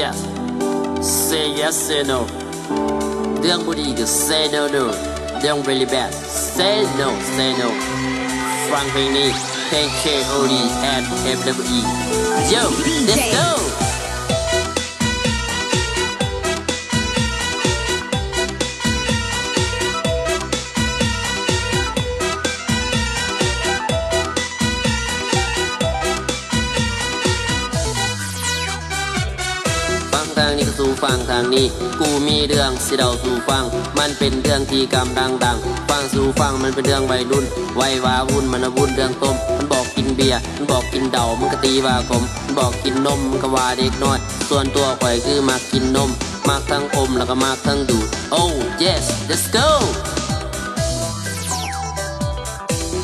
yes say yes say no เรื่องบุดีก็ say no no เรื่อง really bad say no say no ฟังเพลงนี้เพลง K.O.D and F.W.E Yo let's go ฟังทางนี้ กูมีเรื่องสิเดาสู่ฟัง มันเป็นเรื่องที่กำลังดัง ฟังสู่ฟังมันเป็นเรื่องวัยรุ่นวัยวาวุ่นมันวุ่นเรื่องต้ม มันบอกกินเบียร์ มันบอกกินเดามันก็ตีว่ากลมมันบอกกินนมมันก็ว่าเด็กน้อย ส่วนตัวข่อยคือมักกินนมมักทั้งอมแล้วก็มักทั้งดูด oh yes let's go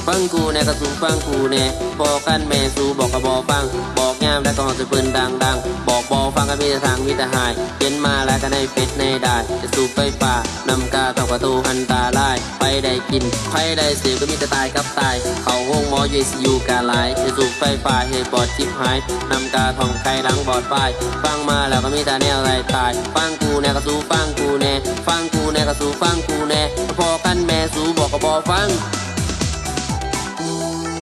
ฟังกูแน่ก็สูฟังกูแน่พอกันแม่สูบอกกับบอฟัง บอกงามแล้วก็จะเปิ้นดังดัง ฟังกันมีแต่ทางมีแต่หายเห็นมาแล้วก็ได้เฟซในได้ จะสูบไฟฟ้านำกาเท่ากับตูหันตาลาย ไปได้กินไฟได้เสียก็มีแต่ตายกับตาย เขาห้องหมอยูซียูกาหลายจะสูบไฟฟ้าให้ปอดจิบหายนำกาทองไข่หลังบอดป้าย ฟังมาแล้วก็มีแต่แนวไรตาย ฟังกูแน่ก็สูฟังกูแน่ ฟังกูแน่ก็สูฟังกูแน่พอกันแม่สูบอกกับบอฟัง